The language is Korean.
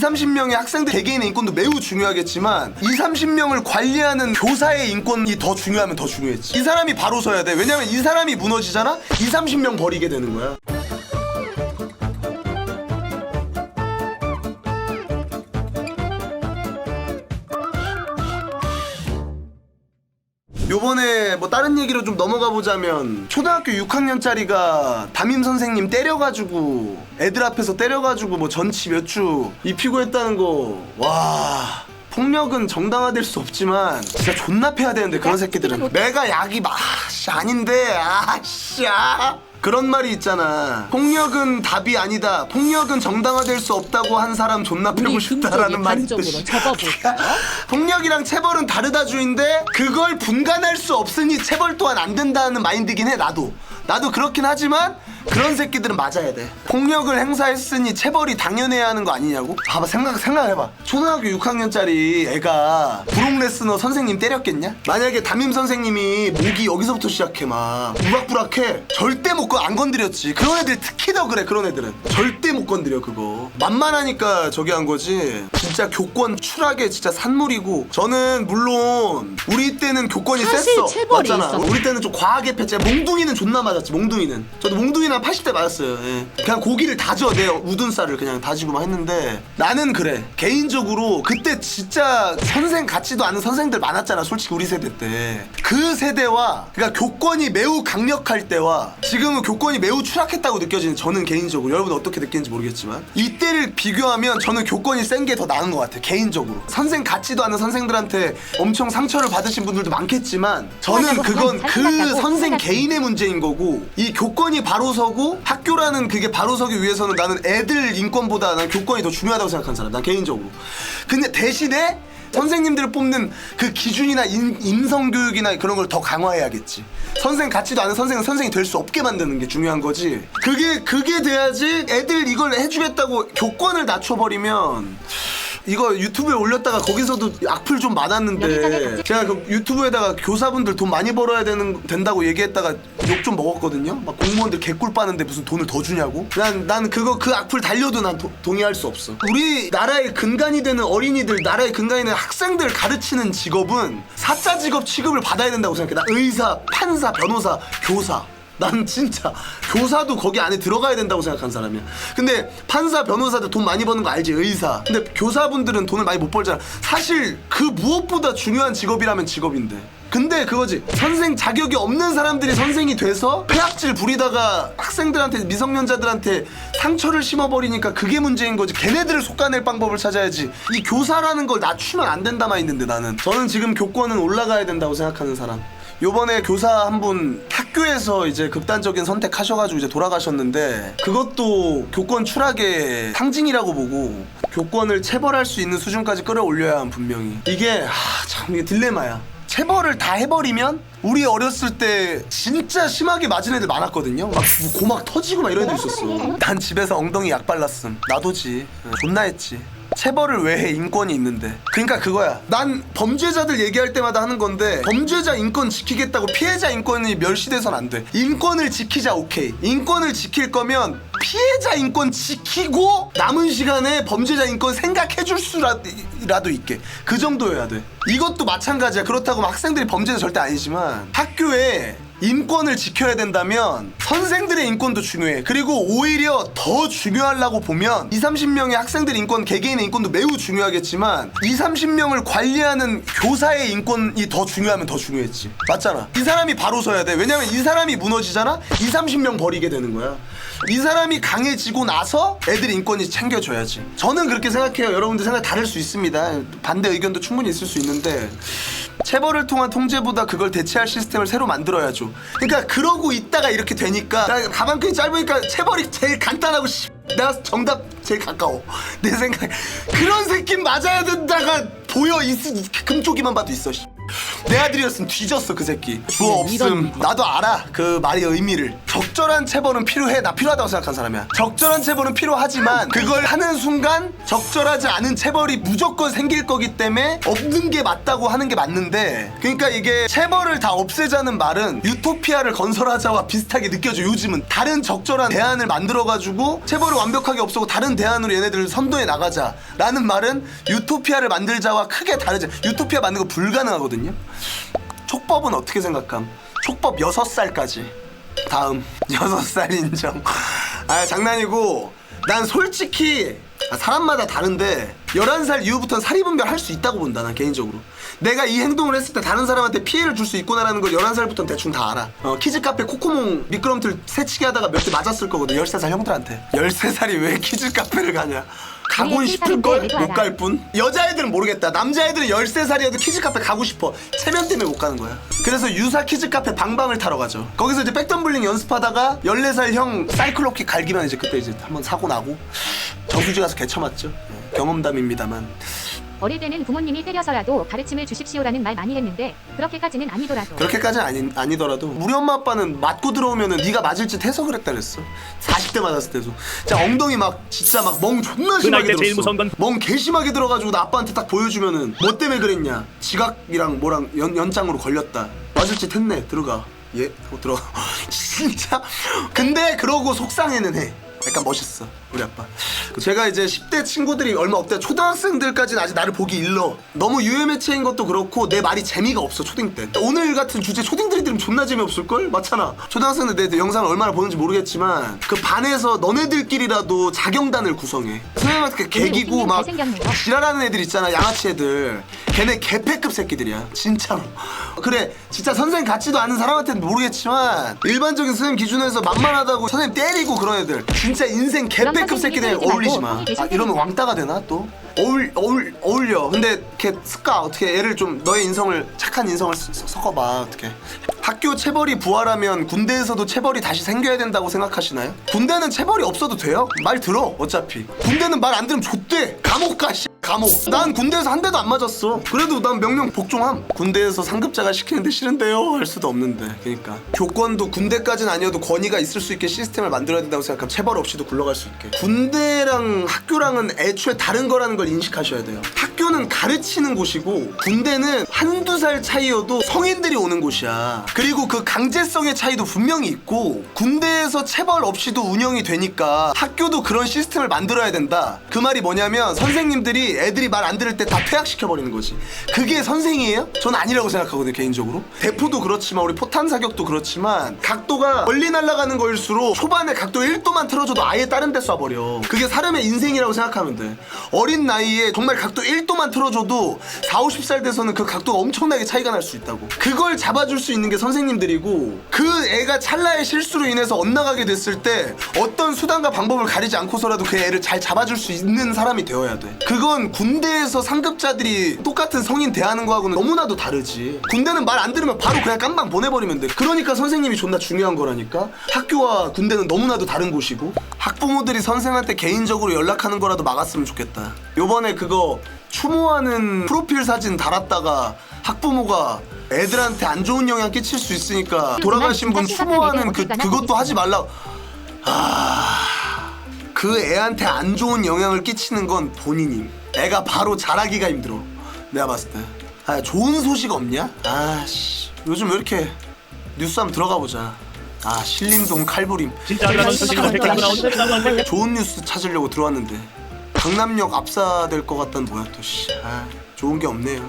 2, 30명의 학생들 개개인의 인권도 매우 중요하겠지만 2, 30명을 관리하는 교사의 인권이 더 중요하면 더 중요했지. 이 사람이 바로 서야 돼. 왜냐면 이 사람이 무너지잖아? 2, 30명 버리게 되는 거야. 요번에 뭐 다른 얘기로 좀 넘어가 보자면 초등학교 6학년짜리가 담임 선생님 때려가지고 애들 앞에서 때려가지고 뭐 전치 몇 주 입히고 했다는 거 와. 폭력은 정당화될 수 없지만 진짜 존나 패야 되는데 그런 새끼들은. 내가 약이 막 아씨 아닌데 아씨 아 그런 말이 있잖아. 폭력은 답이 아니다. 폭력은 정당화될 수 없다고 한 사람 존나 패고 싶다라는 말이 있듯이. 접어볼까요? 폭력이랑 체벌은 다르다 주인데 그걸 분간할 수 없으니 체벌 또한 안 된다는 마인드긴 해 나도. 나도 그렇긴 하지만 그런 새끼들은 맞아야 돼. 폭력을 행사했으니 체벌이 당연해야 하는 거 아니냐고? 봐봐 생각 생각해봐. 초등학교 6학년짜리 애가 브록 레스너 선생님 때렸겠냐? 만약에 담임 선생님이 목이 여기서부터 시작해 막. 우락부락해. 절대 못건안 건드렸지. 그런 애들 특히 더 그래 그런 애들은. 절대 못 건드려 그거. 만만하니까 저기 한 거지. 진짜 교권 추락의 진짜 산물이고. 저는 물론 우리 때는 교권이 사실 셌어. 체벌이 맞잖아. 있었어. 우리 때는 좀 과하게 패치 몽둥이는 존나 맞았지 몽둥이는. 저도 몽둥이 는한 80대 맞았어요 예. 그냥 고기를 다져 내 우둔 쌀을 그냥 다지고 막 했는데 나는 그래 개인적으로 그때 진짜 선생 같지도 않은 선생들 많았잖아 솔직히 우리 세대 때 그 세대와 그러니까 교권이 매우 강력할 때와 지금은 교권이 매우 추락했다고 느껴지는 저는 개인적으로 여러분 어떻게 느끼는지 모르겠지만 이때를 비교하면 저는 교권이 센 게 더 나은 것 같아 개인적으로 선생 같지도 않은 선생들한테 엄청 상처를 받으신 분들도 많겠지만 저는 그건 그 선생. 개인의 문제인 거고 이 교권이 바로 서고 학교라는 그게 바로 서기 위해서는 나는 애들 인권보다 난 교권이 더 중요하다고 생각하는 사람 난 개인적으로. 근데 대신에 선생님들을 뽑는 그 기준이나 인, 인성교육이나 그런 걸 더 강화해야겠지. 선생 같지도 않은 선생은 선생이 될 수 없게 만드는 게 중요한 거지. 그게 그게 돼야지 애들 이걸 해주겠다고 교권을 낮춰버리면 이거 유튜브에 올렸다가 거기서도 악플 좀 많았는데 제가 그 유튜브에다가 교사분들 돈 많이 벌어야 되는 된다고 얘기했다가 욕 좀 먹었거든요. 막 공무원들 개꿀 빠는데 무슨 돈을 더 주냐고. 난 난 그거 그 악플 달려도 난 도- 동의할 수 없어. 우리 나라의 근간이 되는 어린이들, 나라의 근간이 되는 학생들 가르치는 직업은 사자 직업 취급을 받아야 된다고 생각해. 나 의사, 판사, 변호사, 교사. 난 진짜 교사도 거기 안에 들어가야 된다고 생각하는 사람이야. 근데 판사, 변호사들 돈 많이 버는 거 알지? 의사. 근데 교사분들은 돈을 많이 못 벌잖아. 사실 그 무엇보다 중요한 직업이라면 직업인데. 근데 그거지. 선생 자격이 없는 사람들이 선생이 돼서 폐악질 부리다가 학생들한테 미성년자들한테 상처를 심어버리니까 그게 문제인 거지. 걔네들을 속아낼 방법을 찾아야지. 이 교사라는 걸 낮추면 안 된다만 있는데 나는. 저는 지금 교권은 올라가야 된다고 생각하는 사람. 요번에 교사 한 분 학교에서 이제 극단적인 선택하셔가지고 이제 돌아가셨는데 그것도 교권 추락의 상징이라고 보고 교권을 체벌할 수 있는 수준까지 끌어올려야 함 분명히. 이게 하, 참 이게 딜레마야. 체벌을 다 해버리면 우리 어렸을 때 진짜 심하게 맞은 애들 많았거든요. 막뭐 고막 터지고 막 이런 애들 있었어. 난 집에서 엉덩이 약 발랐음. 나도지. 존나 했지 체벌을 왜 해? 인권이 있는데. 그러니까 그거야. 난 범죄자들 얘기할 때마다 하는 건데 범죄자 인권 지키겠다고 피해자 인권이 멸시돼선 안 돼. 인권을 지키자 오케이. 인권을 지킬 거면 피해자 인권 지키고 남은 시간에 범죄자 인권 생각해 줄 수라도 있게. 그 정도여야 돼. 이것도 마찬가지야. 그렇다고 막 학생들이 범죄자 절대 아니지만 학교에 인권을 지켜야 된다면 선생들의 인권도 중요해. 그리고 오히려 더 중요하려고 보면 2, 30명의 학생들 인권, 개개인의 인권도 매우 중요하겠지만 2, 30명을 관리하는 교사의 인권이 더 중요하면 더 중요했지. 맞잖아. 이 사람이 바로 서야 돼. 왜냐면 이 사람이 무너지잖아? 2, 30명 버리게 되는 거야. 이 사람이 강해지고 나서 애들 인권이 챙겨줘야지. 저는 그렇게 생각해요. 여러분들 생각 다를 수 있습니다. 반대 의견도 충분히 있을 수 있는데 체벌을 통한 통제보다 그걸 대체할 시스템을 새로 만들어야죠. 그러니까 그러고 있다가 이렇게 되니까 나 가방끈이 짧으니까 체벌이 제일 간단하고 씨, 내가 정답 제일 가까워. 내 생각 그런 새끼 맞아야 된다가 보여 있 금쪽이만 봐도 있어. 씨. 내 아들이었으면 뒤졌어 그 새끼. 주어 없음. 나도 알아 그 말의 의미를. 적절한 체벌은 필요해. 나 필요하다고 생각한 사람이야. 적절한 체벌은 필요하지만 그걸 하는 순간 적절하지 않은 체벌이 무조건 생길 거기 때문에 없는 게 맞다고 하는 게 맞는데 그러니까 이게 체벌을 다 없애자는 말은 유토피아를 건설하자와 비슷하게 느껴져. 요즘은 다른 적절한 대안을 만들어가지고 체벌을 완벽하게 없애고 다른 대안으로 얘네들을 선도해 나가자라는 말은 유토피아를 만들자와 크게 다르지. 유토피아 만든 거 불가능하거든요 촉법은 어떻게 생각함? 촉법 6살까지. 다음. 6살 인정. 아 장난이고. 난 솔직히 아, 사람마다 다른데 11살 이후부터는 사리분별 할 수 있다고 본다 난 개인적으로 내가 이 행동을 했을 때 다른 사람한테 피해를 줄 수 있구나라는 걸 11살부터는 대충 다 알아. 어, 키즈카페 코코몽 미끄럼틀 새치기 하다가 몇 대 맞았을 거거든. 13살 형들한테. 13살이 왜 키즈카페를 가냐? 가고 싶을걸? K카페인데 못갈 뿐? 여자애들은 모르겠다. 남자애들은 13살이어도 키즈카페 가고 싶어. 체면 때문에 못 가는 거야. 그래서 유사 키즈카페 방방을 타러 가죠. 거기서 이제 백덤블링 연습하다가 14살 형 사이클로킥 갈기면 이제 그때 이제 한번 사고 나고. 정수지 가서 개쳐맞죠. 네, 경험담입니다만 어릴 때는 부모님이 때려서라도 가르침을 주십시오라는 말 많이 했는데 그렇게까지는 아니더라도 그렇게까지는 아니, 아니더라도 우리 엄마 아빠는 맞고 들어오면은 네가 맞을 짓 해서 그랬다 그랬어. 40대 맞았을 때도. 진짜 엉덩이 막 진짜 막 멍 존나 심하게 때 제일 들었어. 무서운 건- 멍 개심하게 들어가지고 나 아빠한테 딱 보여주면은 뭐 때문에 그랬냐? 지각이랑 뭐랑 연, 연장으로 걸렸다. 맞을 짓 했네. 들어가. 예? 하고 들어가. 진짜? 근데 그러고 속상해는 해 약간 멋있어 우리 아빠. 제가 이제 10대 친구들이 얼마 없대. 초등학생들까지는 아직 나를 보기 일러. 너무 유해매체인 것도 그렇고 내 말이 재미가 없어 초딩 때. 오늘 같은 주제 초딩들이 들으면 존나 재미없을걸? 맞잖아. 초등학생들 내 영상을 얼마나 보는지 모르겠지만 그 반에서 너네들끼리라도 자경단을 구성해. 선생님한테 개기고 웃기는 막. 지랄하는 애들 있잖아 양아치 애들. 걔네 개패급 새끼들이야 진짜로. 그래 진짜 선생님 같지도 않은 사람한테는 모르겠지만 일반적인 선생님 기준에서 만만하다고 선생님 때리고 그런 애들 진짜 인생 선생님이 새끼들 어울리지 마 아, 이러면. 왕따가 되나 또? 어울, 어울, 어울려. 근데 걔 습가 어떻게 애를 좀 너의 인성을 착한 인성을 섞- 섞어봐. 어떻게. 학교 체벌이 부활하면 군대에서도 체벌이 다시 생겨야 된다고 생각하시나요? 군대는 체벌이 없어도 돼요? 말 들어 어차피. 군대는 말 안 들으면 좆대 감옥 가 씨. 감옥. 난 군대에서 한 대도 안 맞았어. 그래도 난 명령 복종함. 군대에서 상급자가 시키는데 싫은데요? 할 수도 없는데. 그러니까. 교권도 군대까지는 아니어도 권위가 있을 수 있게 시스템을 만들어야 된다고 생각하면 체벌 없이도 굴러갈 수 있게. 군대랑 학교랑은 애초에 다른 거라는 걸 인식하셔야 돼요. 학교는 가르치는 곳이고 군대는 한두 살 차이여도 성인들이 오는 곳이야. 그리고 그 강제성의 차이도 분명히 있고 군대에서 체벌 없이도 운영이 되니까 학교도 그런 시스템을 만들어야 된다. 그 말이 뭐냐면 선생님들이 애들이 말 안 들을 때 다 퇴학시켜 버리는 거지. 그게 선생이에요? 전 아니라고 생각하거든요 개인적으로. 대포도 그렇지만 우리 포탄 사격도 그렇지만 각도가 멀리 날아가는 거일수록 초반에 각도 1도만 틀어줘도 아예 다른 데 쏴버려. 그게 사람의 인생이라고 생각하면 돼. 어린 나이에 정말 각도 1도만 틀어줘도 4, 50살 돼서는 그 각도가 엄청나게 차이가 날 수 있다고. 그걸 잡아줄 수 있는 게 선생님들이고 그 애가 찰나의 실수로 인해서 엇나가게 됐을 때 어떤 수단과 방법을 가리지 않고서라도 그 애를 잘 잡아줄 수 있는 사람이 되어야 돼. 그건 군대에서 상급자들이 똑같은 성인 대하는 거하고는 너무나도 다르지. 군대는 말 안 들으면 바로 그냥 깜방 보내버리면 돼. 그러니까 선생님이 존나 중요한 거라니까? 학교와 군대는 너무나도 다른 곳이고 학부모들이 선생한테 개인적으로 연락하는 거라도 막았으면 좋겠다 요번에 그거 추모하는 프로필 사진 달았다가 학부모가 애들한테 안 좋은 영향 끼칠 수 있으니까 돌아가신 분 추모하는 그 그것도 하지 말라. 아, 그 애한테 안 좋은 영향을 끼치는 건 본인임. 애가 바로 자라기가 힘들어. 내가 봤을 때. 아, 좋은 소식 없냐? 아씨, 요즘 왜 이렇게 뉴스 한번 들어가 보자. 아, 신림동 칼부림. 진짜 댓글 나오는데 좋은 뉴스 찾으려고 들어왔는데 강남역 압사될 것 같다는 뭐야 또 씨. 아, 좋은 게 없네요.